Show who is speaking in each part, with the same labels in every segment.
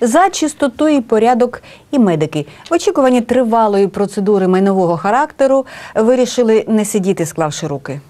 Speaker 1: За чистоту і порядок і медики в очікуванні тривалої процедури майнового характеру вирішили не сидіти, склавши руки.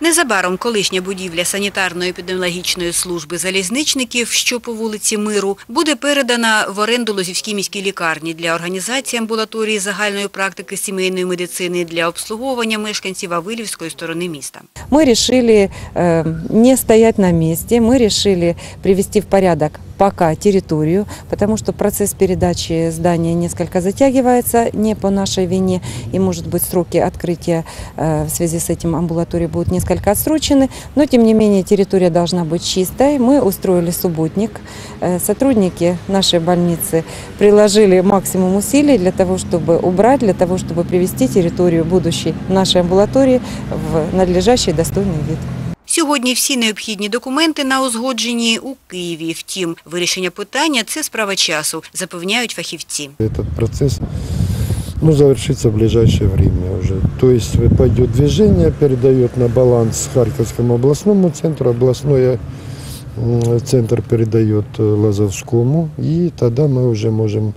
Speaker 1: Незабаром колишня будівля санітарно-епідеміологічної служби залізничників, що по вулиці Миру, буде передана в оренду Лозівській міській лікарні для організації амбулаторії загальної практики сімейної медицини для обслуговування мешканців Авилівської сторони міста.
Speaker 2: Мы решили э, не стоять на месте, мы решили привести в порядок пока территорию, потому что процесс передачи здания несколько затягивается, не по нашей вине, и, может быть, сроки открытия э, в связи с этим амбулатории будут несколько отсрочены, но, тем не менее, территория должна быть чистой. Мы устроили субботник. Э, Сотрудники нашей больницы приложили максимум усилий для того, чтобы убрать, для того, чтобы привести территорию будущей нашей амбулатории в надлежащий достойный вид.
Speaker 1: Сьогодні всі необхідні документи на узгодженні у Києві. Втім, вирішення питання – це справа часу, запевняють фахівці.
Speaker 3: Этот процесс ну, завершится в ближайшее время уже. То есть пойдет движение, передает на баланс Харьковскому областному центру, областной м, центр передает э, Лазовскому, и тогда мы уже можем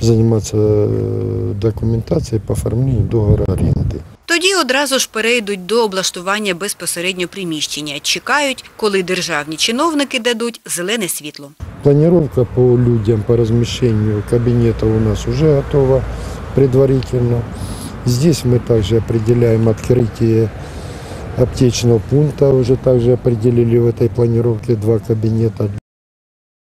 Speaker 3: заниматься э, документацией по оформлению договора аренды.
Speaker 1: Тоді одразу ж перейдуть до облаштування безпосередньо приміщення. Чекають, коли державні чиновники дадуть зелене світло.
Speaker 3: Планировка по людям, по размещению кабинета у нас уже готова предварительно. Здесь мы также определяем открытие аптечного пункта, уже также определили в этой планировке два кабинета